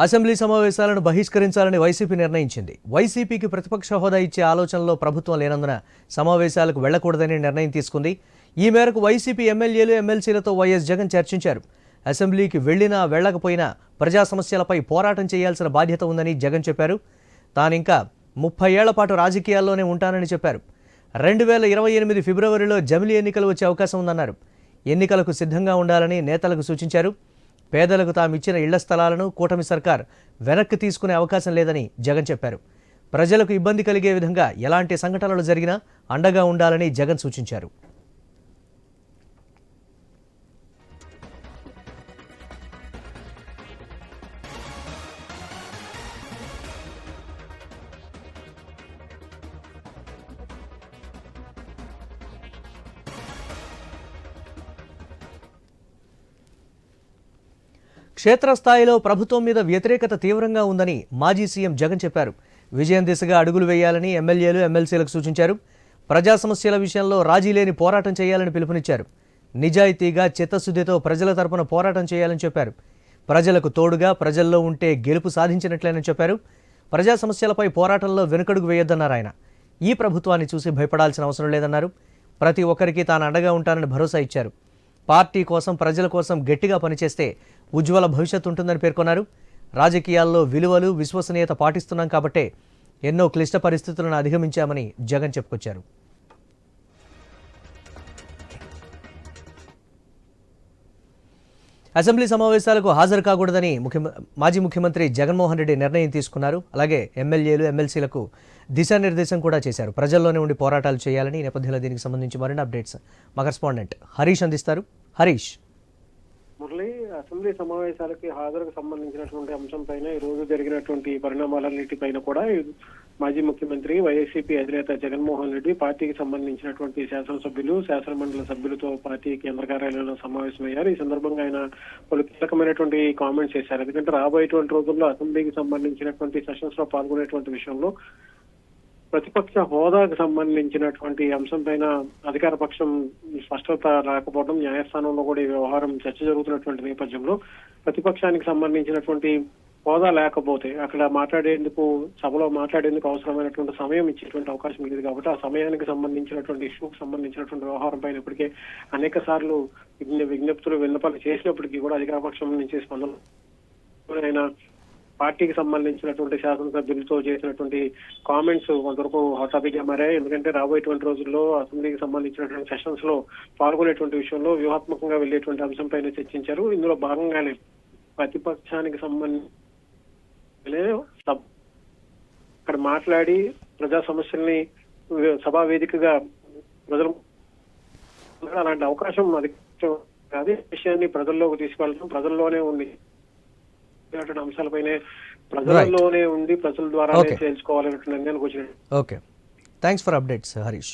Assembly సమావేశాలను బహిష్కరించాలని YCP నిర్ణయించింది. వైసీపీకి ప్రతిపక్ష హోదా ఇచ్చే ఆలోచనలో ప్రభుత్వం లేనందున సమావేశాలకు వెళ్ళకూడదని నిర్ణయం తీసుకుంది. ఈ మేరకు వైసీపీ ఎమ్మెల్యేలు ఎమ్మెల్సీలతో వైఎస్ జగన్ చర్చించారు. అసెంబ్లీకి వెళ్ళినా వెళ్ళకపోయినా ప్రజా సమస్యలపై పోరాటం చేయాల్సిన బాధ్యత ఉందని జగన్ చెప్పారు. తానింకా ముప్పై ఏళ్ళ పాటు రాజకీయాల్లోనే ఉంటానని చెప్పారు. రెండు వేల ఇరవై ఎనిమిది ఫిబ్రవరిలో జమిలీ ఎన్నికలు వచ్చే అవకాశం ఉందన్నారు. ఎన్నికలకు సిద్ధంగా ఉండాలని నేతలకు సూచించారు. పేదలకు తాము ఇచ్చిన ఇళ్ళ స్థలాలను కూటమి సర్కార్ వెనక్కి తీసుకునే అవకాశం లేదని జగన్ చెప్పారు. ప్రజలకు ఇబ్బంది కలిగే విధంగా ఎలాంటి సంఘటనలు జరిగినా అండగా ఉండాలని జగన్ సూచించారు. క్షేత్రస్థాయిలో ప్రభుత్వం మీద వ్యతిరేకత తీవ్రంగా ఉందని మాజీ సీఎం జగన్ చెప్పారు. విజయం దిశగా అడుగులు వేయాలని ఎమ్మెల్యేలు ఎమ్మెల్సీలకు సూచించారు. ప్రజా సమస్యల విషయంలో రాజీ లేని పోరాటం చేయాలని పిలుపునిచ్చారు. నిజాయితీగా చిత్తశుద్ధితో ప్రజల తరపున పోరాటం చేయాలని చెప్పారు. ప్రజలకు తోడుగా ప్రజల్లో ఉంటే గెలుపు సాధించినట్లేనని చెప్పారు. ప్రజా సమస్యలపై పోరాటంలో వెనుకడుగు వేయొద్దన్నారు ఆయన. ఈ ప్రభుత్వాన్ని చూసి భయపడాల్సిన అవసరం లేదన్నారు. ప్రతి ఒక్కరికి తాను అండగా ఉంటానని భరోసా ఇచ్చారు. పార్టీ కోసం ప్రజల కోసం గట్టిగా పనిచేస్తే ఉజ్వల భవిష్యత్తు ఉంటుందని పేర్కొన్నారు. రాజకీయాల్లో విలువలు విశ్వసనీయత పాటిస్తున్నాం కాబట్టే ఎన్నో క్లిష్ట పరిస్థితులను అధిగమించామని జగన్ చెప్పుకొచ్చారు. అసెంబ్లీ సమావేశాలకు హాజరు కాకూడదని ముఖ్యమ మాజీ ముఖ్యమంత్రి జగన్మోహన్ రెడ్డి నిర్ణయం తీసుకున్నారు. అలాగే ఎమ్మెల్యేలు ఎమ్మెల్సీలకు దిశానిర్దేశం కూడా చేశారు. ప్రజల్లోనే ఉండి పోరాటాలు చేయాలని నేపథ్యంలో దీనికి సంబంధించి మరిన్ని అప్డేట్స్ మా కరెస్పాండెంట్ హరీష్ అందిస్తారు. హరీష్. మురళి అసెంబ్లీ సమావేశాలకి హాజరుకు సంబంధించినటువంటి అంశంపైన ఈ రోజు జరిగినటువంటి పరిణామాలన్నిటిపైన కూడా మాజీ ముఖ్యమంత్రి వైఎస్సీపీ అధినేత జగన్మోహన్ రెడ్డి పార్టీకి సంబంధించినటువంటి శాసనసభ్యులు శాసనమండలి సభ్యులతో పార్టీ కేంద్ర కార్యాలయంలో సమావేశమయ్యారు. ఈ సందర్భంగా ఆయన పలు కీలకమైనటువంటి కామెంట్స్ చేశారు. ఎందుకంటే రాబోయేటువంటి రోజుల్లో అసెంబ్లీకి సంబంధించినటువంటి సెషన్స్లో పాల్గొనేటువంటి విషయంలో ప్రతిపక్ష హోదాకు సంబంధించినటువంటి అంశం పైన అధికార పక్షం స్పష్టత రాకపోవడం న్యాయస్థానంలో కూడా ఈ వ్యవహారం చర్చ జరుగుతున్నటువంటి నేపథ్యంలో ప్రతిపక్షానికి సంబంధించినటువంటి హోదా లేకపోతే అక్కడ మాట్లాడేందుకు సభలో మాట్లాడేందుకు అవసరమైనటువంటి సమయం ఇచ్చేటువంటి అవకాశం లేదు కాబట్టి ఆ సమయానికి సంబంధించినటువంటి ఇష్యూకి సంబంధించినటువంటి వ్యవహారం పైన ఇప్పటికే అనేక సార్లు విజ్ఞప్తులు విన్నపాలు చేసినప్పటికీ కూడా అధికార పక్షం నుంచి స్పందన ఆయన పార్టీకి సంబంధించినటువంటి శాసనసభ్యులతో చేసినటువంటి కామెంట్స్ కొంతవరకు హాట్ టాపిక్గా మారాయి. ఎందుకంటే రాబోయేటువంటి రోజుల్లో అసెంబ్లీకి సంబంధించినటువంటి సెషన్స్లో పాల్గొనేటువంటి విషయంలో వ్యూహాత్మకంగా వెళ్ళేటువంటి అంశంపైన చర్చించారు. ఇందులో భాగంగానే ప్రతిపక్షానికి సంబంధించి సబ్- అక్కడ మాట్లాడి ప్రజా సమస్యల్ని సభా వేదికగా ప్రజలు అలాంటి అవకాశం అది కాదు విషయాన్ని ప్రజల్లోకి తీసుకెళ్ళడం ప్రజల్లోనే ఉంది ఇలాంటి అంశాలపైనే ప్రజల్లోనే ఉండి ప్రజల ద్వారా. తెలుసుకోవాలనేటువంటి నిర్ణయానికి వచ్చిన okay thanks for updates Harish